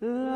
พ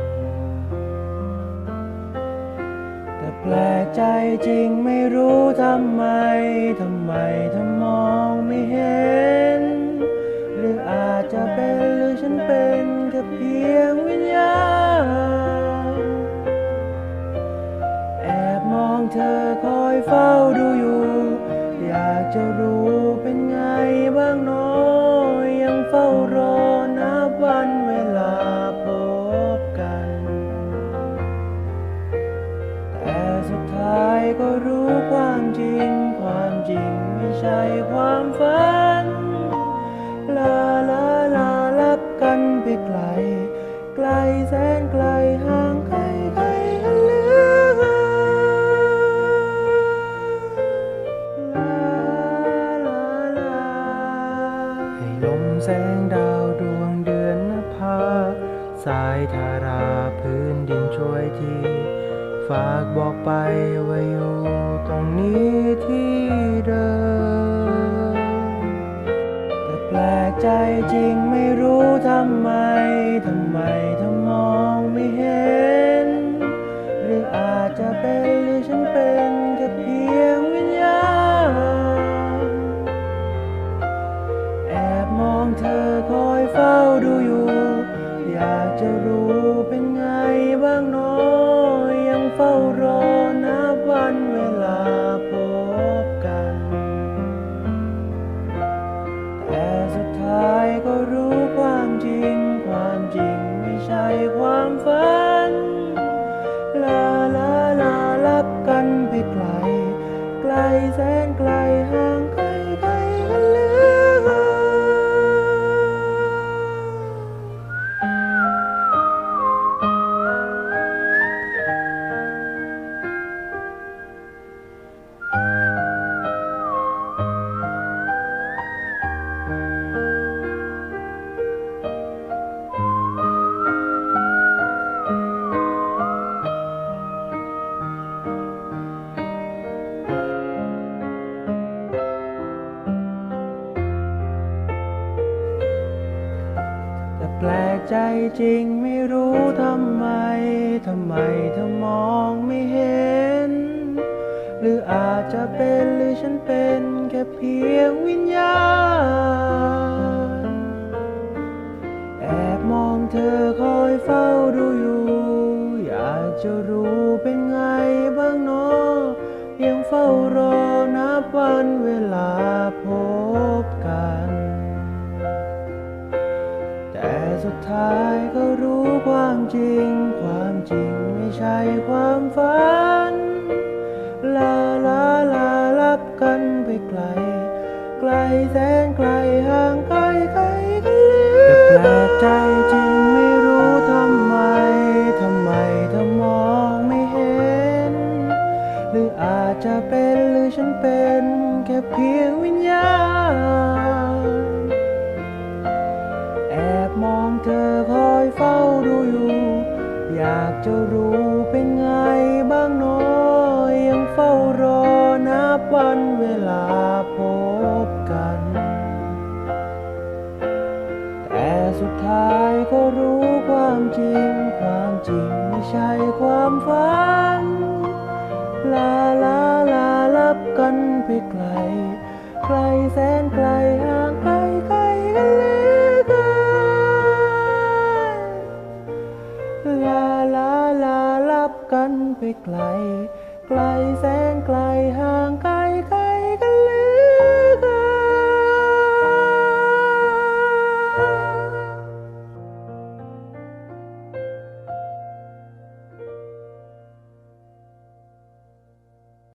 แปลกใจจริงไม่รู้ทำไม ทำไมเธอมองไม่เห็น หรืออาจจะเป็นหรือฉันเป็นแค่เพียงวิญญาณแอบมองเธอคอยเฝ้าดูอยู่ ก็รู้ความจริง ความจริงไม่ใช่ความฝัน ลาลาลาลับกันไปไกล ไกลแสนไกลห่างไกลไกลกันเหลือเกินลาลาลาให้ลมแสงดาวดวงเดือนนภาสายทาราพื้นดินช่วยทีากบอกไปว่าอยู่ตรงนี้ที่เดิม แต่แปลกใจจริงไม่รู้ทำไม ทำไมเธอมองไม่เห็น หรืออาจจะเป็นหรือฉันเป็นแค่เพียงวิญญาณ แอบมองเธอคอยเฝ้าดูอยู่ อยากจะรู้ เฝ้ารอ แปลกใจจริงไม่รู้ทำไม ทำไมเธอมองไม่เห็น หรืออาจจะเป็นหรือฉันเป็นแค่เพียงวิญญาณ แอบมองเธอคอยเฝ้าดูอยู่ อยากจะรู้เป็นไงบ้างเนาะยังเฝ้ารอนับวันเวลาพบ สุดท้ายก็รู้ความจริง ความจริงไม่ใช่ความฝัน ลาลาลาลับกันไปไกล ไกลแสนไกลห่างไกลไกลกันเลือแต่แปลกใจจริงไม่รู้ทำไม ทำไมเธอมองไม่เห็น หรืออาจจะเป็นหรือฉันเป็น แค่เพียงวิญญาณ จะรู้เป็นไงบ้างน้อยยังเฝ้ารอนับวันเวลาพบกัน แต่สุดท้ายก็รู้ความจริง ความจริงไม่ใช่ความฝัน ลาลาลาลับกันไปไกล ไกลแสนไกล บกันไปไกล ไกลแสนไกลห่างไกล